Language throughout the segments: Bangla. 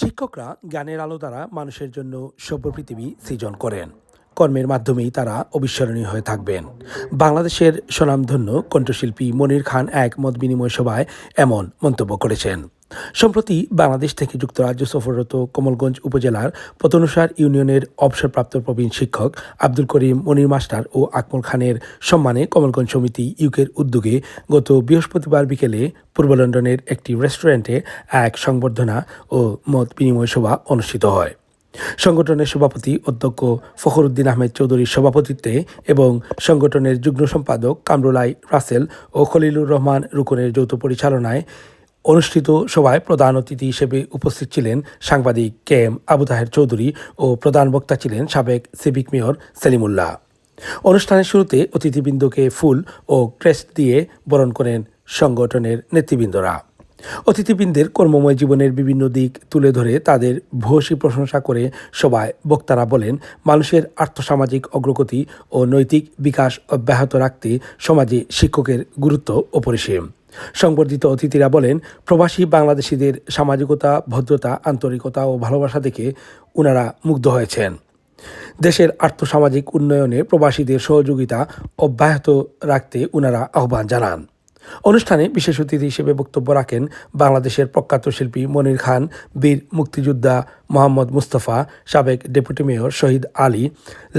শিক্ষকরা জ্ঞানের আলো দ্বারা মানুষের জন্য সভ্য পৃথিবী সৃজন করেন। কর্মের মাধ্যমেই তারা অবিস্মরণীয় হয়ে থাকবেন। বাংলাদেশের স্বনামধন্য কণ্ঠশিল্পী মনির খান এক মত বিনিময় সভায় এমন মন্তব্য করেছেন। সম্প্রতি বাংলাদেশ থেকে যুক্তরাজ্য সফররত কমলগঞ্জ উপজেলার পতনুসার ইউনিয়নের অবসরপ্রাপ্ত প্রবীণ শিক্ষক আব্দুল করিম মনির মাস্টার ও আকমল খানের সম্মানে কমলগঞ্জ সমিতি ইউকের উদ্যোগে গত বৃহস্পতিবার বিকেলে পূর্ব লন্ডনের একটি রেস্টুরেন্টে এক সংবর্ধনা ও মত বিনিময় সভা অনুষ্ঠিত হয়। সংগঠনের সভাপতি অধ্যক্ষ ফখরুদ্দিন আহমেদ চৌধুরীর সভাপতিত্বে এবং সংগঠনের যুগ্ম সম্পাদক কামরুলাই রাসেল ও খলিলুর রহমান রুকনের যৌথ পরিচালনায় অনুষ্ঠিত সভায় প্রধান অতিথি হিসেবে উপস্থিত ছিলেন সাংবাদিক কে এম আবু তাহের চৌধুরী ও প্রধান বক্তা ছিলেন সাবেক সিভিক মেয়র সেলিমুল্লাহ। অনুষ্ঠানের শুরুতে অতিথিবৃন্দকে ফুল ও ক্রেস্ট দিয়ে বরণ করেন সংগঠনের নেতৃবৃন্দরা। অতিথিবৃন্দের কর্মময় জীবনের বিভিন্ন দিক তুলে ধরে তাদের ভূয়সী প্রশংসা করে সভায় বক্তারা বলেন, মানুষের আর্থসামাজিক অগ্রগতি ও নৈতিক বিকাশ অব্যাহত রাখতে সমাজে শিক্ষকের গুরুত্ব অপরিসীম। সংবর্ধিত অতিথিরা বলেন, প্রবাসী বাংলাদেশিদের সামাজিকতা, ভদ্রতা, আন্তরিকতা ও ভালোবাসা দেখে উনারা মুগ্ধ হয়েছেন। দেশের আর্থসামাজিক উন্নয়নে প্রবাসীদের সহযোগিতা অব্যাহত রাখতে ওনারা আহ্বান জানান। অনুষ্ঠানে বিশেষ অতিথি হিসেবে বক্তব্য রাখেন বাংলাদেশের প্রখ্যাত শিল্পী মনির খান, বীর মুক্তিযোদ্ধা মোহাম্মদ মুস্তফা, সাবেক ডেপুটি মেয়র শহীদ আলী,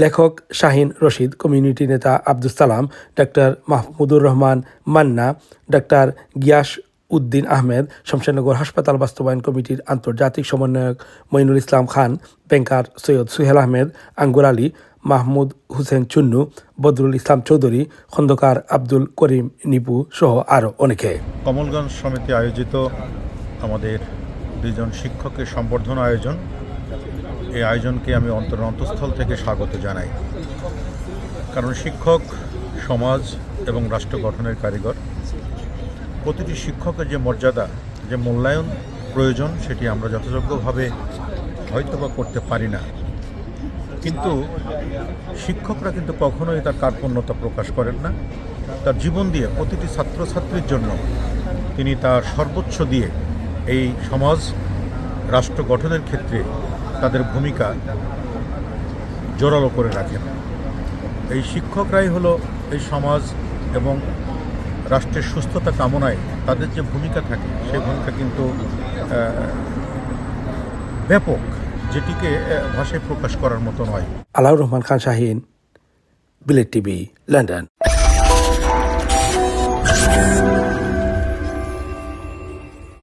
লেখক শাহিন রশিদ, কমিউনিটি নেতা আব্দুল সালাম, ডাক্তার মাহমুদুর রহমান মান্না, ডাক্তার গিয়াস উদ্দিন আহমেদ, শমশেরনগর হাসপাতাল বাস্তবায়ন কমিটির আন্তর্জাতিক সমন্বয়ক মঈনুল ইসলাম খান ব্যাংকার সৈয়দ সুহেল আহমেদ, আঙ্গুর আলী মাহমুদ হুসেন চুন্নু, বদরুল ইসলাম চৌধুরী, খন্দকার আব্দুল করিম নিপু সহ আরও অনেকে। কমলগঞ্জ সমিতি আয়োজিত আমাদের দুজন শিক্ষকের সম্বর্ধনা আয়োজন। এই আয়োজনকে আমি অন্তর অন্তঃস্থল থেকে স্বাগত জানাই। কারণ শিক্ষক, সমাজ এবং রাষ্ট্র গঠনের কারিগর। প্রতিটি শিক্ষকের যে মর্যাদা, যে মূল্যায়ন প্রয়োজন, সেটি আমরা যথাযোগ্যভাবে হয়তো বা করতে পারি না। কিন্তু শিক্ষকরা কিন্তু কখনোই তার কার্পণ্যতা প্রকাশ করেন না। তার জীবন দিয়ে প্রতিটি ছাত্রছাত্রীর জন্য তিনি তার সর্বোচ্চ দিয়ে এই সমাজ, রাষ্ট্র গঠনের ক্ষেত্রে তাদের ভূমিকা জোরালো করে রাখেন। এই শিক্ষকরাই হলো এই সমাজ এবং রাষ্ট্রের সুস্থতা কামনায় তাদের যে ভূমিকা থাকে সেই ভূমিকা কিন্তু ব্যাপক। যেটিকে ভাষায় প্রকাশ করার মতো নয়। Alaur Rahman Khan Shahin বিলেট TV London.